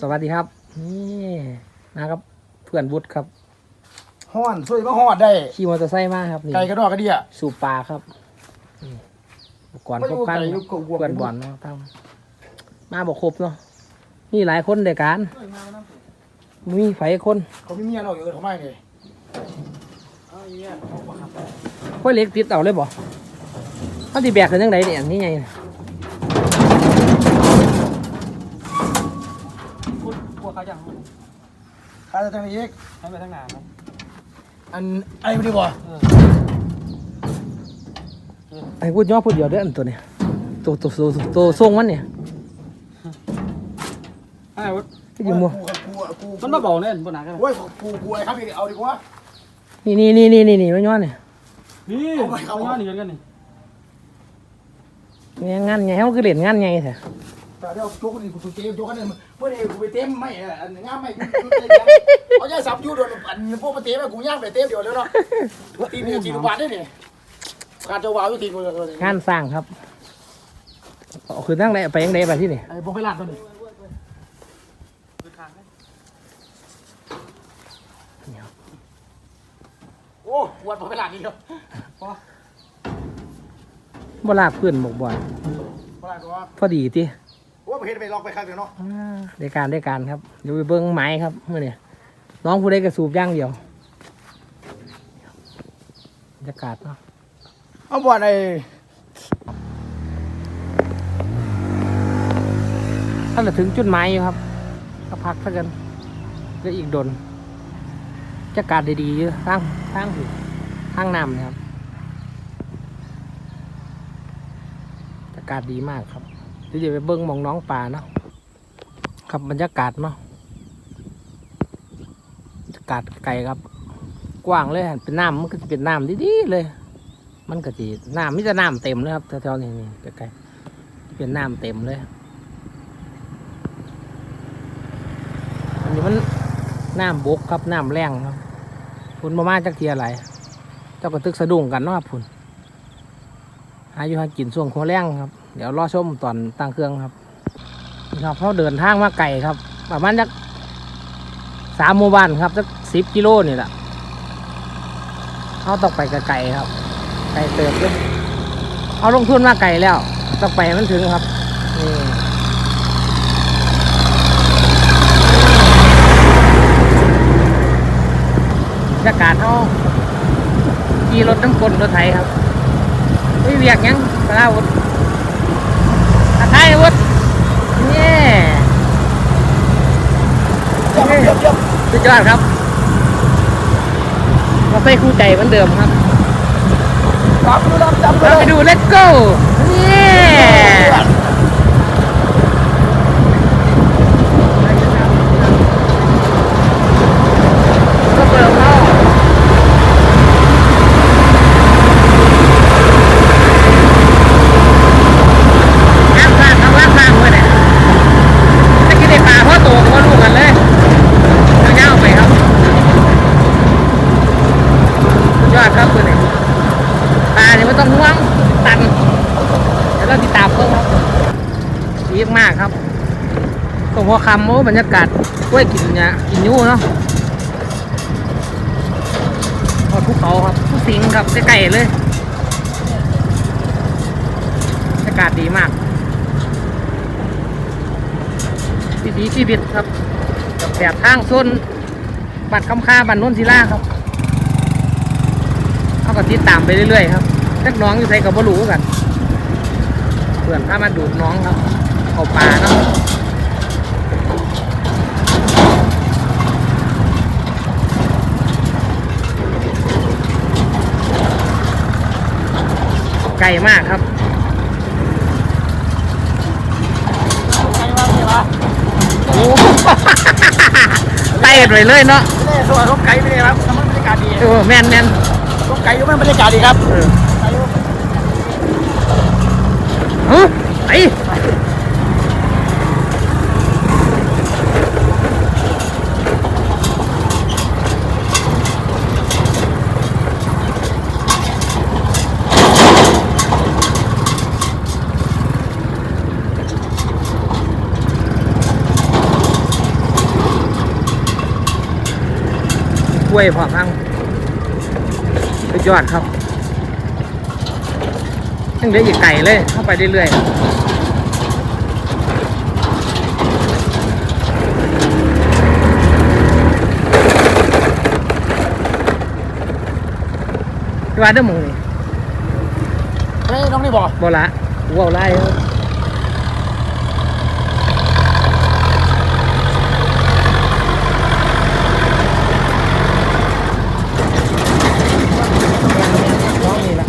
สวัสดีครับนี่นะครับเพื่อนบุตรครับห้อนช่วยมาห้อนได้ขี่มอเตอร์ไซค์มาครับนี่ไก่กระดอกกระเดียสูบปลาครับนี่ก่อนครบครันไม่อยู่ไกลอยู่กับวัวเพื่อนบอลเนาะตั้งมาบอกครบเนาะนี่หลายคนเดียวกันมีไฟคนเขามีเมียเราอยู่ทำไมเนี่ยค่อยเล็กติดเอาเลยบ่เขาตีแบกกันยังไงเนี่ยนี่ไง กลัวเขาจัง ข้าจะทำเอกให้ไปทั้งนานไหมอันไอ้ไม่ดีบ่ไอ้พูดย่อพูดเดียวเด้ออันตัวเนี่ยตัวตัวตัวตัวตัวทรงมันเนี่ย ไอ้วุฒก็อยู่มัวกูกูมันมาบอกเนี่ยบนหนักกันโอ้ยกูกูไอ้ครับพี่เอาดีกว่า นี่นี่นี่นี่นี่นี่มันย้อนเนี่ยนี่เอาไปเอาเขาไปย้อนหนีกันนี่ เนี่ยงานไงเขาคือเล่นงานไงแท้ แต่เดี๋ยวโจ๊กนี่กูเจ๊โจ๊กกันเนี่ยเมื่อเดี๋ยวกูไปเต็มไม่อันงามไม่เอาใจสับยูโดนอันพวกมาเต็มกูย่างไปเต็มเดียวแล้วเนาะตีนี่ตีลูกบาทได้เนี่ยการจะวาวอยู่ตีกูเลยงานสร้างครับเอาคือตั้งไหนไปยังไงไปที่นี่ไอ้พวกไปลาดตัวนี้โอ้วันพอไปลาดนี่เดียวบ่ลากเพื่อนบอกบ่อยพอลาดตัวพอดีที่ว่าประ เทศไปลองไปครับเดี๋ยวเนาะได้การได้การครับเดี๋ยวไปเบิ้งไม้ครับเมื่อนี่น้องผู้ใดกระสูบอย่างเดียวบรรยากาศเนาะเอาบ่อนไอ้ถ้าเราถึงจุดหมายอยู่ครับก็พักสักกันก็อีกดนบรรยากาศดีๆอยู่ทางทางหูทางน้ำนะครับบรรยากาศดีมากครับเดี๋ยวจะไปเบิ้งมองน้องป่าเนาะครับบรรยากาศเนาะบรรยากาศไกลครับ กว้างเลยเป็นน้ำมันก็จะเป็นน้ำดีๆเลย มันก็จะน้ำมิจะน้ำเต็มเลยครับแถวๆนี้นี่ไกลๆเป็นน้ำเต็มเลยอันนี้มันน้ำบกครับน้ำแรงครับฝุ่นมามาจากเทียอะไรเจ้าก็ตึกสะดุ้งกันเนาะครับฝุ่นหาอยู่หากินช่วงโคแรงครับ เดี๋ยวรอชมตอนตั้งเครื่องครับนะครับเขาเดินทางมาไกลครับ ประมาณจักสามหมู่บ้านครับสักสิบกิโลนี่แหละเขาต้องไปไกลๆครับ ไกลเติบเลยเอาลงทุนมาไกลแล้วต้องไปมันถึงครับนี่บรรยากาศเขาขี่รถน้ำกลรถไถครับไม่เวียกยังสาราวุ อาไทยวุฒนี่เยี่ยมเยี่ยมเยี่ยมสุดยอดครับมาใส่คู่ใจเหมือนเดิมครับจับดูรับจับดูเราไปดู let's go นี่ก็เปิดเข้า น้ำสร้างข้างล่างสร้างเพื่อนเนี่ยถ้ากินได้ปลาเพราะตัวก็ลูกกันเลยเอาเงาไปครับสุดยอดครับเพื่อนเนี่ยปลาเนี่ยไม่ต้องห่วงตัน เดี๋ยวเราติดตามเพิ่มครับ ดีมากครับตรงหัวคำโอ้บรรยากาศกล้วยกินเนี่ยกินยูเนาะพอภูเขาครับภูสิงครับใกล้ๆเลยบรรยากาศดีมากวิถีชีวิตครับแบบทางโซนบัดคำค่าบันนุ่นศิลาครับเขาก็ติดตามไปเรื่อยๆครับนักน้องอยู่ใส่กับบรูกันเพื่อนพามาดูดน้องครับ เอาปลาเนาะไกลมากครับใครว่าไงวะโอ้ไต่กันไปเลยเนาะไม่ได้สวัสดีไก่ไม่ได้ครับมันบรรยากาศดีเออแมนแมนต้มไก่อยู่มันบรรยากาศดีครับ เออ ไก่อยู่ เฮ้ยไป ล้ วยพร้อมทั้งสุดยอดครับยังเหลืออีกไก่เลยเข้าไปเรื่อยๆพี่ว่าเด้อหมึงนี่เฮ้ยน้องนี่บอกบ่ละกูเอาไล่เด้อน้องนี่ละ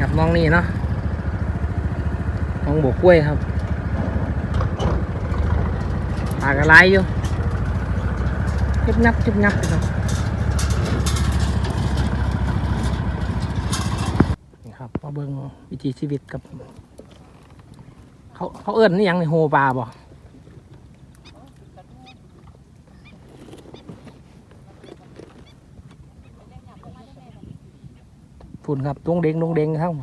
ครับน้องนี่เนาะน้องบกก ล้วยครับปากระไรอยู่จุบงับจุบงับครับนี่ครับมาเบิ่งวิถีชีวิตกับ เขาเขาเอิ้อนนี่ยังในโฮปลาบ่ฝุ่นครับดงเด้งดงเด้งทั้งห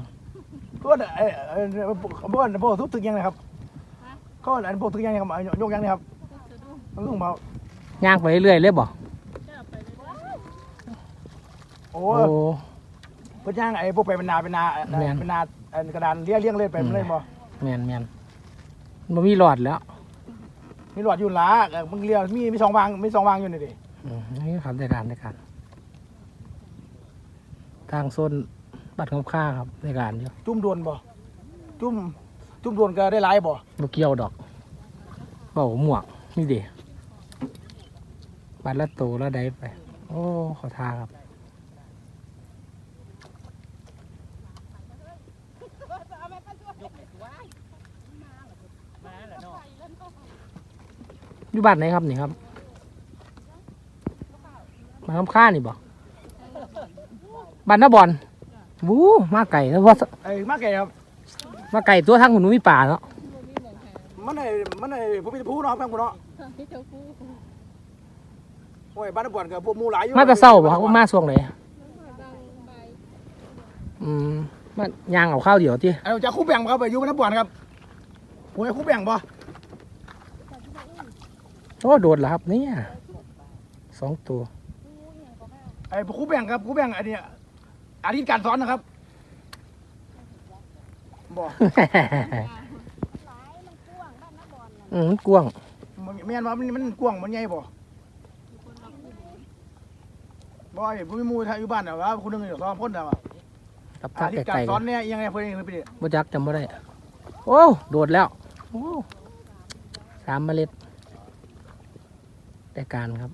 มดก็เอ้เอ้พวกพวกทุกตึกยังไงครับก็อันพวกตึกยังไงครับยกยังไงครับมันต้องมาย่างไปเรื่อยๆเลยบ่โอ้โอ้เพื่อย่างไอ้พวกไปเป็นนาเป็นนาเป็นนากระดานเลี้ยเลี้ยงเล่นไปมันเล่นบ่แมนแมนมันมีหลอดแล้ว มีหลอดอยู่ละมึงเลี้ยมีมีสองวางมีสองวางอยู่นี่ดิอืมนี่ครับในการในการทางโซน บัตรคำค่าครับในการอยู่จุ่มดวนบ่จุ่มจุ่มดวนก็ได้หลายบ่บ่เกี่ยวดอกเบาหมวกนี่เดีบัตรละโตละได้ไป โอ้ขอทาครับอยู่บ้านไหนครับนี่ครับมาคำค่านี่บ่บ้านนาบอน วู้มาไก่แล้วว่าไอ้มาแก่ครับมาไก่ตัวทั้งหุ่นมีป่าเนาะมันไอ้มันไอ้ผมมีผู้เนาะแม่งผู้เนาะโอ้ยบ้านบ่อนกับพวกมูหลายอยู่มาแต่เศร้าบ่ครับว่ามาช่วงไหนอืมมันยางเอาข้าวเดียวที่ไอ้จะคู่แบ่งครับไปอยู่บ้านบ่อนครับโอ้ยคู่แบ่งบ่โอ้โดดแล้วครับเนี่ยสองตัวไอ้คู่แบ่งครับคู่แบ่งไอ้นี่ อาทิตย์การสอนนะครับบ่อืมกวางแม่นว่ามันมันกว้างมันใหญ่บ่บ่ไอ้ผู้มีหมู่อยู่บ้านน่ะว่าคนนึงอยู่สองคนน่ะว่ากับอาทางทิตย์การไก่สๆอกันนเนี่ยยังไงเพิ่นเพิ่นบ่จักจำบ่ได้ โอ้ โดดแล้ว โอ้สามเมล็ด แต่การครับ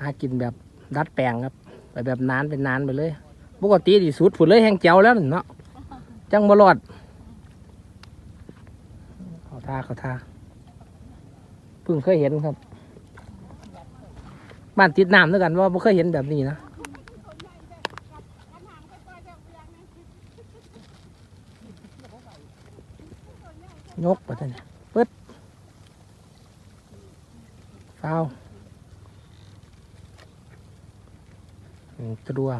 หากินแบบดัดแปลงครับ ไปแบบนานเป็นนานไปเลย ปกติที่สุดผุดเลยแห้งเจียวแล้วนี่เนาะจังบลอดเขาทาเขาทาเพิ่งเคยเห็นครับ บ้านติดน้ำด้วยกันว่าไม่เคยเห็นแบบนี้นะยกไปท่านเนี่ยปึ๊ดฟาวหนึ่งตัว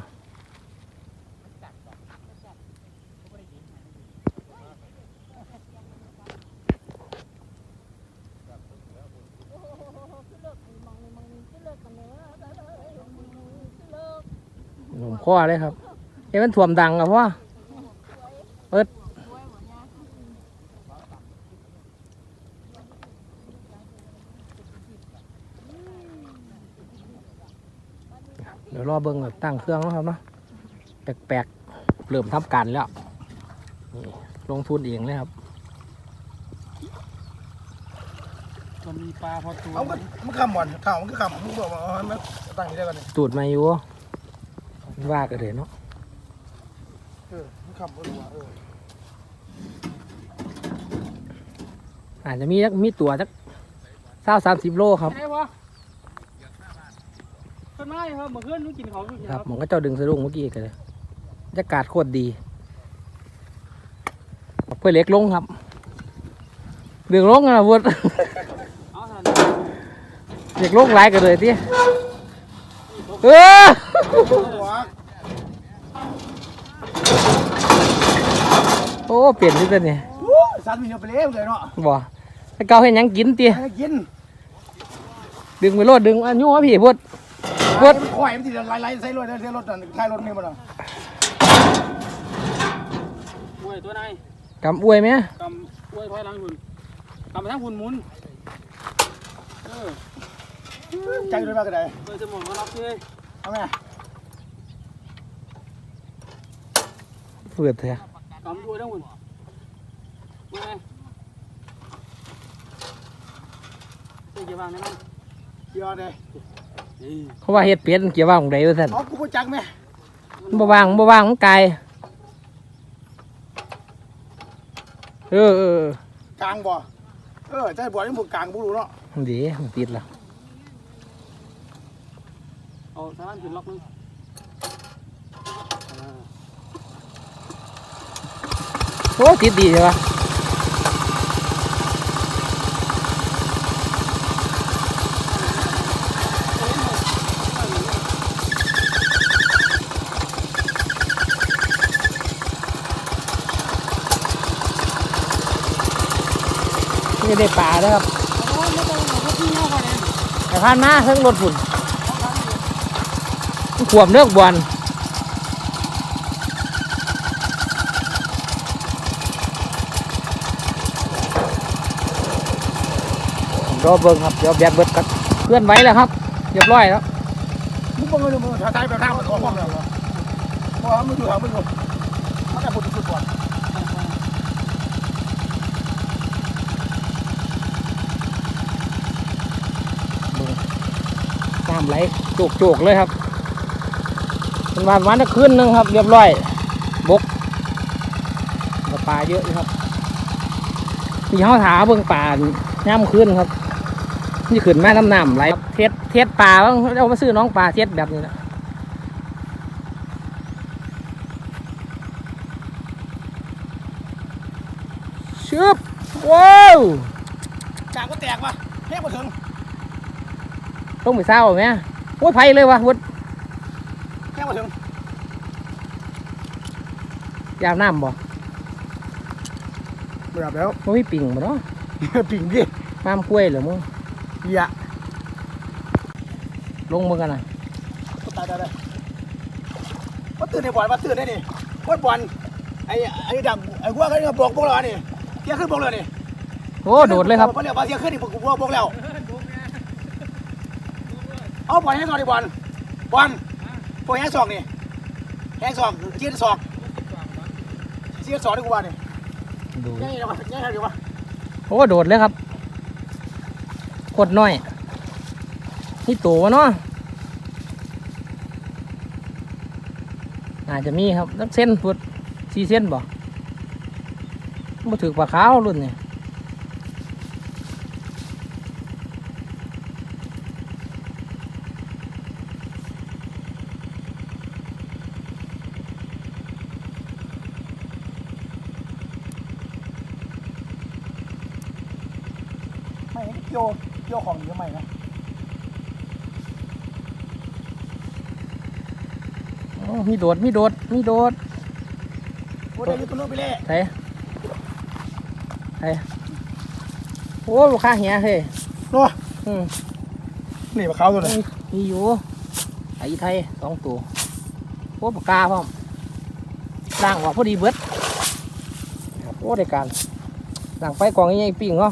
หนุ่ม ข้อเลยครับเอ้มันถ่วมดังอะพ่อเปิดเดี๋ยวรอเบิ้งก่อนตั้งเครื่องแล้วครับเนาะแปลกๆเริ่มทำการแล้วนี่ลงทุนเองเลยครับมันมีปลาพอตัว เอามันมันคำบ่อนข่าวมันก็คำมึงบอกว่าเอาให้มันตั้งอยู่ได้กันนี่ตูดมาอยู่ ว่ากันเลยเนาะเออมันคำบ่รู้ว่าเอออาจจะมีจักมีตัวจักเศร้าสามสิบโลครับใช่ปะต้นไม้ครับเมื่อคืนนู้กินเขาอยู่คครัรับบผมก็เจ้าดึงสะดุ้งเมื่อกี้กันเลยบรรยากาศโคตรดี เพื่อเล็กลงครับเดือดลงนะวุฒเอาท่านเด็กลงหลายกันเลยที่เออหัว โอ้เปลี่ยนนิดเดียวนี่สัตว์มีเยอะไปเลยเลยเนาะบ่ไอ้เก่าเห็นหยังกินเตี้ยให้กินดึงไปโลดดึงอันนู้นพี่พุดบดมันควายมันทีไล่ไล่ใส่รถใส่รถนั่นท้ายรถนี่มันอะอวยตัวไหนกำอวยไหมกำอวยถอยหลังหุ่นกำไปทางหุ่นหมุนเออใจด้วยมากก็ได้เปิดสมองมารับเลยเอาไงเปิดเถอะกำอวยทางหุ่นอวยไงเจ๊เกี่ยววางได้มั้ งเดี๋ยวเลยนี่เขาว่าเฮ็ดเป็ดมันเกี่ยวว่าของใดวะท่านเอากูพูดจักไหมมันบ่วางมันบ่วางมันไกลเออเออเออกลางบ่เออใจบ่อนี่มึงกลางบุรู้เนาะเดี๋ยวมันติดละเอาสามารถขึ้นล็อกนึงเออ โอ้ติดดีใช่ปะนี่ได้ปลาแล้วครับแต่ผ่านมาเพิ่งรถฝุ่นมันขวมเลือกบอล รอเบิ่งครับเดี๋ยวแบกเบิดกันเพื่อนไว้แล้วครับเรียบร้อยแล้วมึงบ่เงินมึงท้ายแบบทางมันออกความแล้วพราะมึงอยู่ทางมึงอยู่มันได้ผลสุดก่อนน้ำไหลโจกโจกๆเลยครับเป็นวันวันจะคืนหนึงครับ เรียบร้อยบกปลาเยอะครับที่เขาถาเบิ่งปลาย่ำคืนครับ นี่ขึ้นมาน้ำน้ำไหลครับเทสเทสปลาบ้างเอามาซื้อน้องปลาเทสแบบนี้นะชึบว้าวกลางก็แตกว่ะแห้งมาถึงต้องไปเศร้าไหมโอ้ยไผเลยวะวุดแห้งมาถึงยามน้ำบ่ไม่รับแล้วมันมีปิ่งบ่เนาะปิ่งดิน้ำกล้วยเหรือมึงอ ย่าลงมือกันนะตายตายตายมาตื่นในบ่อนมาตื่นได้นี่วัดบ่อนไอ้ไอ้ดำไอ้กัวก็เนี่ยบอกบอกแล้วนี่เที่ยขึ้นบอกแล้วนี่โอ้โดดเลยครับมาเรียกมาเที่ยขึ้นนี่ผมบอกบอกแล้วเอาปล่อยให้ก่อนดิบอลบอลปล่อยให้สองนี่แห้งสองเจี๊ยบสองเจี๊ยบสองดีกว่านี่ดูยังไงเดี๋ยวมายังไงเดี๋ยวมาโอ้โดดเลยครับ กดน้อย นี่ตัวเนาะอาจจะมีครับสักเส้นฟุตสี่เส้นบ่มาถือปลาขาวรุ่นนี่ไม่โย โยของอยู่ทำไมนะโอ้มีโดด มีโดด มีโดดโอ้ได้ยุติโนไปเลยไทไทโอ้ลูกค้าเหียเฮ้ยโน่อืมนี่มาเขาตัวนี้มีอยู่ไอ้ไทยสองตัวโอ้ปลากาพร้อมด่างออกพอดีเบิดโอ้ได้การด่างไปกองยังไงปิ้งเหรอ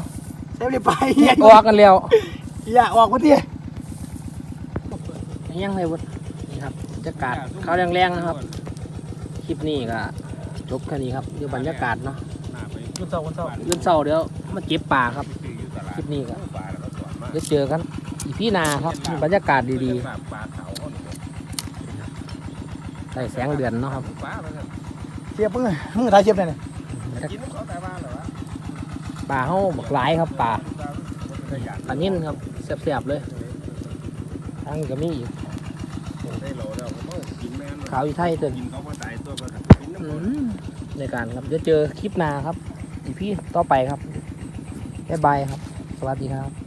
เต็มเลยไปเฮียออกกันแล้วอย่าออกมาดิยังเลยเบิดนี่ครับบรรยากาศเขาวแรงๆนะครับคลิปนี้ก็จบแค่นี้ครับเดี๋ยวบรรยากาศเนาะวันเสาร์วันเสาร์เรื่องเศร้าเดี๋ยวมาเก็บป่าครับคลิปนี้ก็เดี๋ยวเจอกันอีพี่นาครับบรรยากาศดีๆใส่แสงเดือนเนาะครับเทียบมึงมึงถ่ายเทียบเลยนี่ ปลาเฮาบักหลายครับปลาปลานิ่นครับเสียบๆเลยทางนี้ก็มีอีกขาวอีไทยเตือนอืมในการครับจะเจอคลิปนาครับอีพี่ต่อไปครับบ๊ายบายครับ สวัสดีครับ